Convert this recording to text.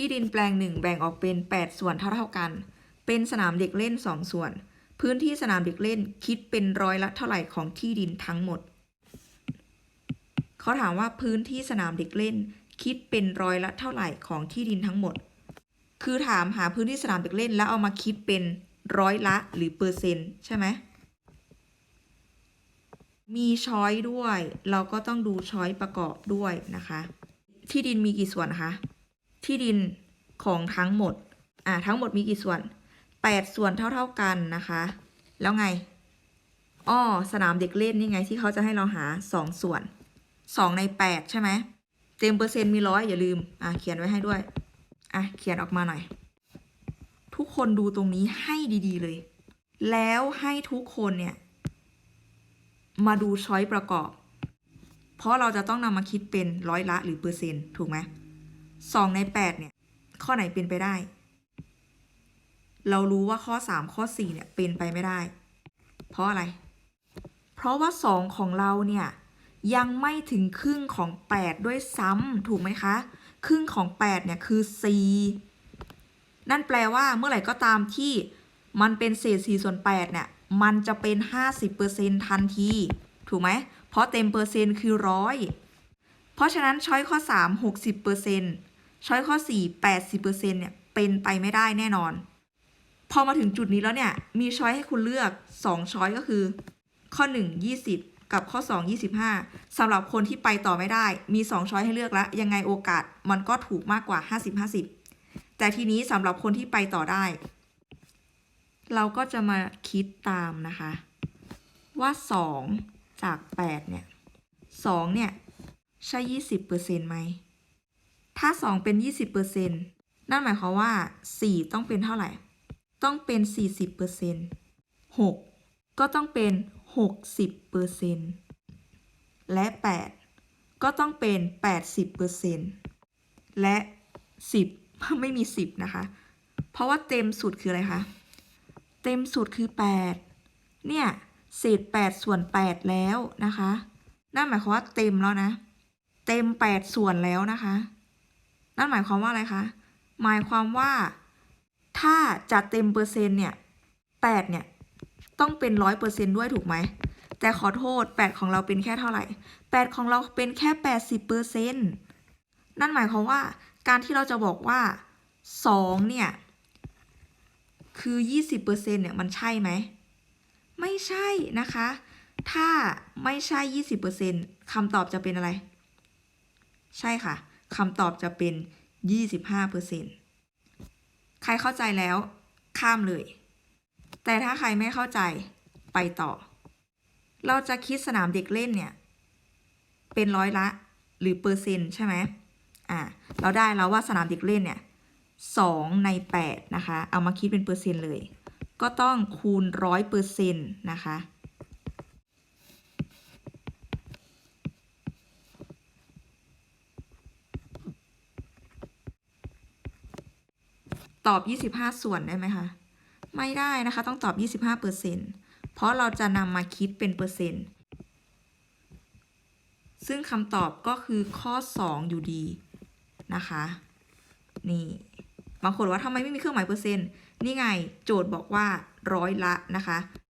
ที่ดินแปลงหนึ่งแบ่งออกเป็น 8 ส่วนเท่าๆกัน เป็นสนามเด็กเล่น 2 ส่วน พื้นที่สนามเด็กเล่นคิดเป็นร้อยละเท่าไหร่ของที่ดินทั้งหมด เขาถามว่าพื้นที่สนามเด็กเล่น คิดเป็นร้อยละเท่าไหร่ของที่ดินทั้งหมด คือถามหาพื้นที่สนามเด็กเล่น แล้วเอามาคิดเป็นร้อยละหรือเปอร์เซ็นต์ใช่ไหมมีช้อยด้วย เราก็ต้องดูช้อยประกอบด้วยนะคะ ที่ดินมีกี่ส่วนนะคะ ที่ดินของทั้งหมด อ่าทั้งหมดมีกี่ส่วน 8 ส่วนเท่าๆกันนะคะ แล้วไงอ้อสนามเด็กเล่นนี่ไงที่เขาจะให้เราหา 2 ส่วน 2 ใน 8 ใช่ไหมเต็มเปอร์เซ็นต์มีร้อยอย่าลืม อะเขียนไว้ให้ด้วย อะเขียนออกมาหน่อย ทุกคนดูตรงนี้ให้ดีๆเลย แล้วให้ทุกคนเนี่ย มาดูช้อยประกอบ เพราะเราจะต้องนำมาคิดเป็นร้อยละหรือเปอร์เซ็นต์ถูกไหม สองในแปดเนี่ย ข้อไหนเป็นไปได้ เรารู้ว่าข้อสามข้อสี่เนี่ย เป็นไปไม่ได้ เพราะอะไร เพราะว่าสองของเราเนี่ย ยังไม่ถึงครึ่งของแปดด้วยซ้ำถูกไหมคะ ครึ่งของแปดเนี่ย คือสี่นั่นแปลว่าเมื่อไหร่ก็ตามที่มันเป็นเศษสี่ส่วนแปดเนี่ย มันจะเป็นห้าสิบเปอร์เซ็นทันที ถูกไหม เพราะเต็มเปอร์เซ็นต์คือร้อยเพราะฉะนั้นช้อยข้อสามหกสิบเปอร์เซ็นต์ ช้อยข้อสี่แปดสิเปอร์เซ็นเนี่ยเป็นไปไม่ได้แน่นอน พอมาถึงจุดนี้แล้วเนี่ย มีช้อยให้คุณเลือกสองช้อยก็คือ ข้อหนึ่งยี่สิบกับข้อสองยี่สิบห้าสำหรับคนที่ไปต่อไม่ได้ มีสองช้อยให้เลือกแล้ว ยังไงโอกาสมันก็ถูกมากกว่าห้าสิบห้าสิบแต่ทีนี้สำหรับคนที่ไปต่อได้ เราก็จะมาคิดตามนะคะ ว่า 2 จาก 8 เนี่ย2เนี่ย ใช่ 20%ไหม ถ้า 2 เป็น 20%นั่นหมายความว่า 4 ต้องเป็นเท่าไหร่ ต้องเป็น 40% 6 ก็ต้องเป็น 60%และ 8 ก็ต้องเป็น 80%และ 10 ไม่มี 10 นะคะ เพราะว่าเต็มสุดคืออะไรคะ เต็มสุดคือ 8 เนี่ย เศษ 8 ส่วน 8 แล้วนะคะ นั่นหมายความว่าเต็มแล้วนะ เต็ม 8 ส่วนแล้วนะคะ นั่นหมายความว่าอะไรคะ หมายความว่าถ้าจะเต็มเปอร์เซ็นต์เนี่ย8เนี่ยต้องเป็นร้อยเปอร์เซ็นต์ด้วยถูกไหม แต่ขอโทษ8ของเราเป็นแค่เท่าไหร่8ของเราเป็นแค่80เปอร์เซ็นต์นั่นหมายความว่าการที่เราจะบอกว่า2เนี่ยคือ20%เปอร์เซนต์เนี่ยมันใช่ไหม ไม่ใช่นะคะ ถ้าไม่ใช่20%คำตอบจะเป็นอะไร ใช่ค่ะ คำตอบจะเป็น 25%ใครเข้าใจแล้ว ข้ามเลย แต่ถ้าใครไม่เข้าใจไปต่อ เราจะคิดสนามเด็กเล่นเนี่ย เป็นร้อยละหรือเปอร์เซ็นต์ใช่ไหมอ่าเราได้แล้วว่าสนามเด็กเล่นเนี่ย2ใน 8 นะคะ เอามาคิดเป็นเปอร์เซ็นต์เลย ก็ต้องคูณร้อยเปอร์เซ็นต์นะคะ ตอบ 25 ส่วนได้ไหมคะ ไม่ได้นะคะ ต้องตอบ 25เปอร์เซ็นต์เพราะเราจะนำมาคิดเป็นเปอร์เซ็นต์ ซึ่งคำตอบก็คือข้อ 2 อยู่ดีนะคะ นี่ บางคนว่าทำไมไม่มีเครื่องหมายเปอร์เซ็นต์ นี่ไง โจทย์บอกว่าร้อยละนะคะ